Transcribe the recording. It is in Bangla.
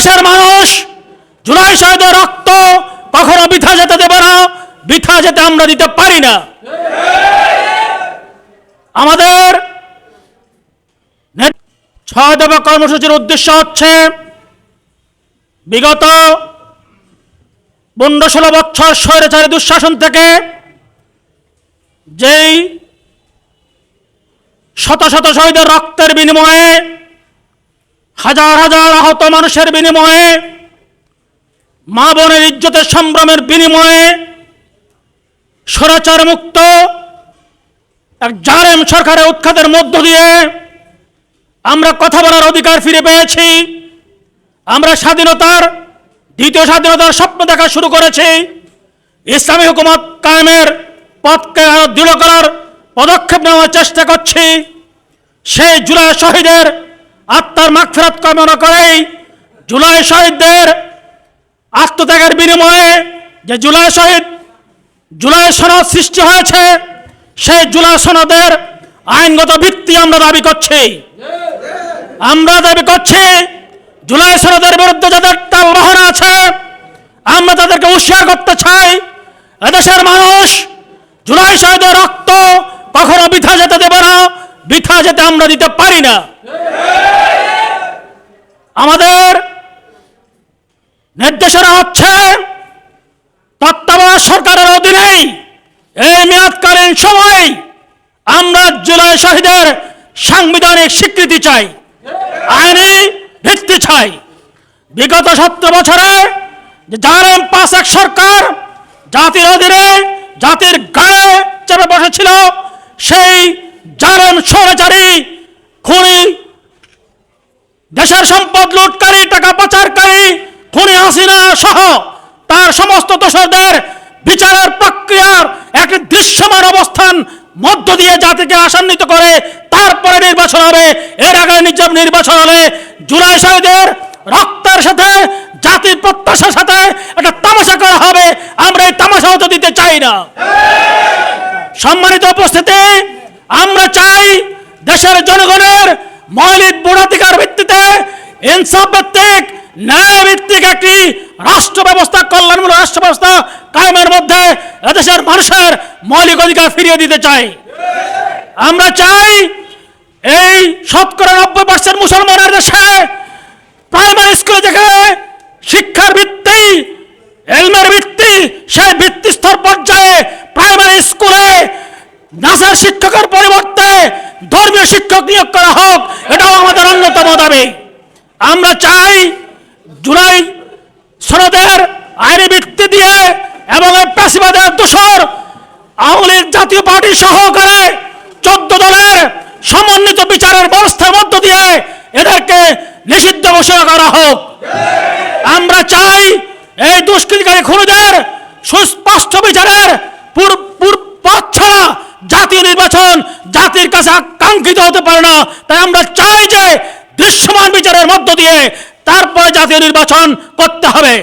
দেশের মানুষ, জুলাই শহীদের রক্ত কখনো বৃথা যেতে দেবে না, বৃথা যেতে আমরা দিতে পারি না। আমাদের ছয় দফা কর্মসূচির উদ্দেশ্য হচ্ছে বিগত পনেরো ষোলো বছর স্বৈরাচারী দুঃশাসন থেকে যেই শত শত শহীদের রক্তের বিনিময়ে হাজার হাজার আহত মানুষের বিনিময়ে, মা বোনের ইজ্জতের সম্ভ্রমের বিনিময়ে স্বরাচার মুক্ত এক জালেম সরকারের উৎখাতের মধ্য দিয়ে আমরা কথা বলার অধিকার ফিরে পেয়েছি। আমরা স্বাধীনতার, দ্বিতীয় স্বাধীনতার স্বপ্ন দেখা শুরু করেছি। ইসলামী হুকুমত কায়েমের পথকে আরও দৃঢ় করার পদক্ষেপ নেওয়ার চেষ্টা করছি। সেই জুলাই শহীদের আত্মার মাগফিরাত কামনা করেই জুলাই শহীদদের আত্মত্যাগের বিনিময়ে যে জুলাই শহীদ, জুলাই সনদ সৃষ্টি হয়েছে, সেই জুলাই সনদের আইনগত ভিত্তি আমরা দাবি করছি। আমরা দাবি করছি জুলাই সনদের বিরুদ্ধে যাদের টাল বাহানা আছে, আমরা তাদেরকে উৎসাহ করতে চাই। এদেশের মানুষ জুলাই শহীদের রক্ত কখনো বৃথা যেতে দেবে না, বৃথা যেতে আমরা দিতে পারি না। আমাদের নির্দেশনা হচ্ছে তত্ত্বাবধায়ক সরকারের অধীনেই এই মেয়াদকালীন সময় আমরা জুলাই শহীদের সাংবিধানিক স্বীকৃতি চাই, আইনি ভিত্তি চাই। বিগত সত্তর বছরে যে জালেম পাশ এক সরকার জাতির অধীনে, জাতির গায়ে চেপে বসেছিল সেই জালেম স্বৈরাচারী খুনি দেশের সম্পদ লুটকারী, টাকা পাচারকারী, খুনি হাসিনা সহ তার সমস্ত দোষরদের বিচারের প্রক্রিয়ার এক দৃশ্যমান অবস্থান মধ্য দিয়ে জাতিকে আসান্বিত করে, তারপরে নির্বাচন হবে। এর আগে নির্বাচন হলে জুলাই শহীদের রক্তের সাথে, জাতির প্রত্যাশার সাথে একটা তামাশা করা হবে। আমরা এই তামাশা হতে দিতে চাই না। সম্মানিত উপস্থিতি, আমরা চাই দেশের জনগণের মৌলিক ভিত্তিতে ইনসাফ ভিত্তিক ন্যায় ভিত্তিক একটি রাষ্ট্র ব্যবস্থা কল্যাণমূলক রাষ্ট্র ব্যবস্থা কায়েমের মধ্যে এদেশের মানুষের মৌলিক অধিকার ফিরিয়ে দিতে চাই। আমরা চাই এই শতকরা নব্বই পার্সেন্ট মুসলমানের দেশে প্রাইমারি স্কুলে যেখানে শিক্ষার ভিত্তি, এলমের ভিত্তি, সেই ভিত্তি স্তর পর্যায়ে প্রাইমারি স্কুলে নাচের শিক্ষকের পরিবর্তে ধর্মীয় শিক্ষক নিয়োগ করা হোক, এটাও আমাদের অন্যতম দাবি। আমরা চাই জুলাই সনদের আইনি ভিত্তি দিয়ে এবং পেশিবাদের দোষর আওয়ামী জাতীয় পার্টি সহকারে চোদ্দ দলের সমন্বিত বিচারের ব্যবস্থার মধ্য দিয়ে এদেরকে নিষিদ্ধ ঘোষণা করা হোক। আমরা চাই এই দুষ্কৃতিকারী খুনিদের সুস্পষ্ট বিচারের পথ ছাড়া জাতীয় নির্বাচন জাতির কাছে আকাঙ্ক্ষিত হতে পারে না। তাই আমরা চাই যে দৃশ্যমান বিচারের মধ্য দিয়ে তারপরে জাতীয় নির্বাচন করতে হবে।